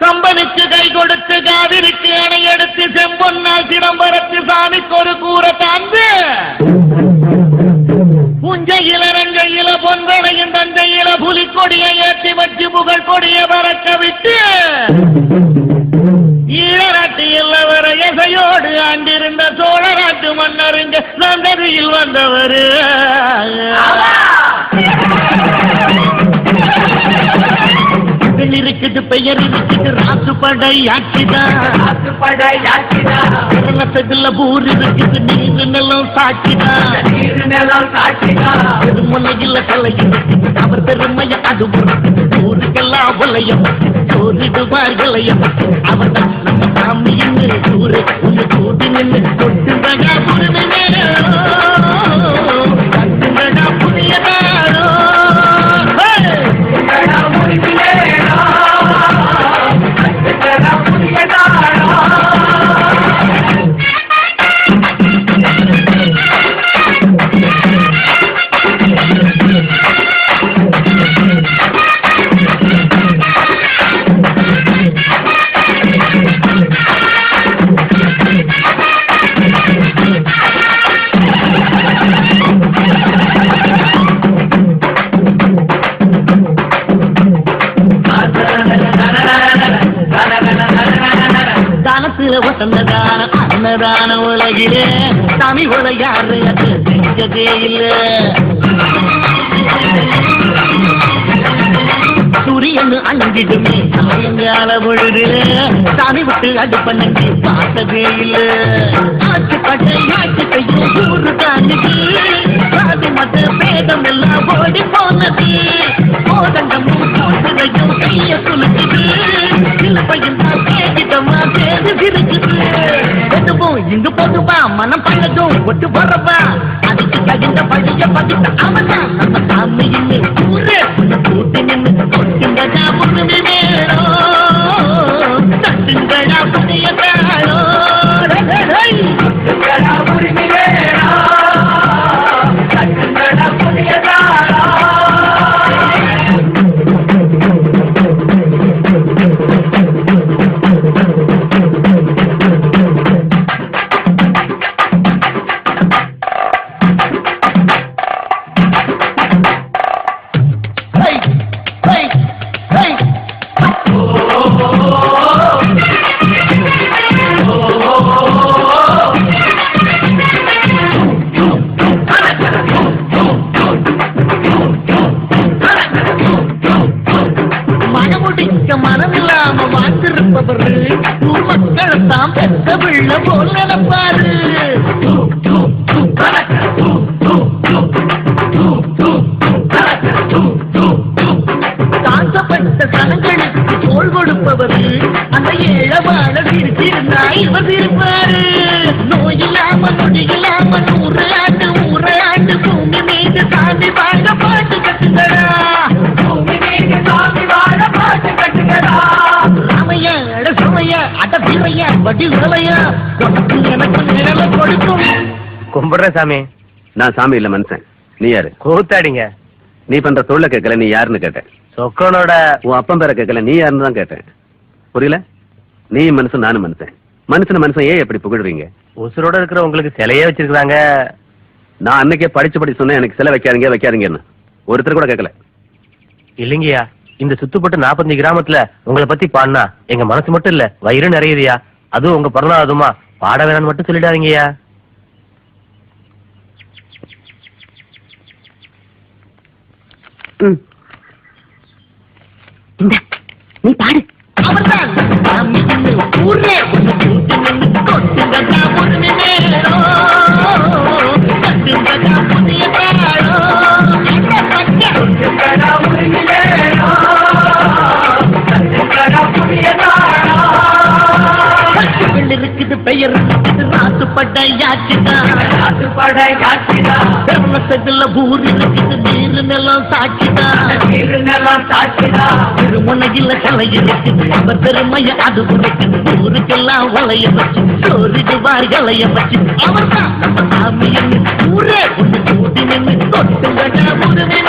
கம்பனுக்கு கை கொடுத்து காவிரிக்கு அணை எடுத்து செம்பொன்னால் சிதம்பரத்து சாமிக்கு ஒரு கூற தாந்து புஞ்சையில ரங்கையில பொன்பனையும் தந்தையில புலிக்கொடியை ஏற்றி வச்சு புகழ் கொடியை பறக்க விட்டு ஈழநாட்டு இல்லவர எசையோடு ஆண்டிருந்த சோழநாட்டு மன்னருங்க நந்ததியில் வந்தவர். இருக்குது பெயர் இருக்குது ராசுபடை ஆட்சிதான் கேரளத்துல ஊர் இருக்குது நீர் நிலம் சாட்சிதான் பெருமுனையில் கலை அவர் பெருமைய அது ஊருக்கெல்லாம் உலயம் சோதிடுவார் இளையம். அவர் நம்ம சாமி என்று ஊரு ஒன்று கூட்டி நின்று கொட்டுங்கடா தானத்துல வசந்ததான அன்னதான உலகிலே சாமி போல அது செஞ்சதே இல்ல. சூரியன் அழிஞ்சிடுமே சாயங்கால பொழுதுல சாமி விட்டு அது பண்ணி பார்த்ததே இல்ல. ஆட்டுப்பட்டை ஆட்டுக்கையும் ஊரு தாண்டுது சாதி மத்த பேதம் எல்லாம் ஓடி போனது. போதங்கம் மனம் பண்ணதும் ஒட்டு போறப்ப. அதுக்கு தகுந்த பழிய பதித்த அவன் நம்ம சாமி ஊரே அவரு ஊர் மக்களை தாம் பெத்த பிள்ளை போல் நினைப்பாரு. தாழ்த்தப்பட்ட சனங்களுக்கு தோல் கொடுப்பவர் அந்த ஏழவாழ சிரிச்சிருந்தா இவர் இருப்பாரு நோயில்லாம நொடியில்லாம நூறு பிறைய வடி உடலைய உனக்கு எனக்கு நிழலை கொடுக்கும். கும்பிடுறேன் சாமி. நான் சாமி இல்ல மனுஷன். நீ யாரு? கூத்தாடிங்க. நீ பண்ற தொழில கேட்கல நீ யாருன்னு கேட்டேன். சொக்கனோட உன் அப்பன் பேரை கேட்கல நீ யாருன்னு தான் கேட்டேன். புரியல? நீ மனுஷன் நானும் மனுஷன். மனுஷன் மனுஷன் ஏன் எப்படி புகழ்றீங்க? உசுரோட இருக்கிற உங்களுக்கு சிலையே வச்சிருக்காங்க நான் அன்னைக்கே படிச்சு படி சொன்னேன் எனக்கு சிலை வைக்காதீங்க வைக்காதீங்கன்னு. ஒருத்தர் கூட கேட்கல. இல்லைங்கய்யா இந்த சுத்துப்பட்டு நாற்பத்தஞ்சு கிராமத்துல உங்களை பத்தி பாடினா எங்க மனசு மட்டும் இல்ல வயிறு நிறையுதுயா அதுவும் உங்க பிறந்தாதுமா பாட வேணாம்னு மட்டும் சொல்லிடாதீங்கய்யா. ம். நாட்டுப்பட்ட யாச்சுதான் தர்மசத்துல ஊர் இருக்குது நீர் நிலம் சாட்சிதான் திருமணையில் கலை இருக்குது அவர் பெருமைய அது உரைக்குது ஊருக்கெல்லாம் வளைய வச்சு கலைய தான் நம்ம சாமி ஊரே ஒன்று கூட்டி நின்று கொட்டுங்கடா புதுமை வேணும்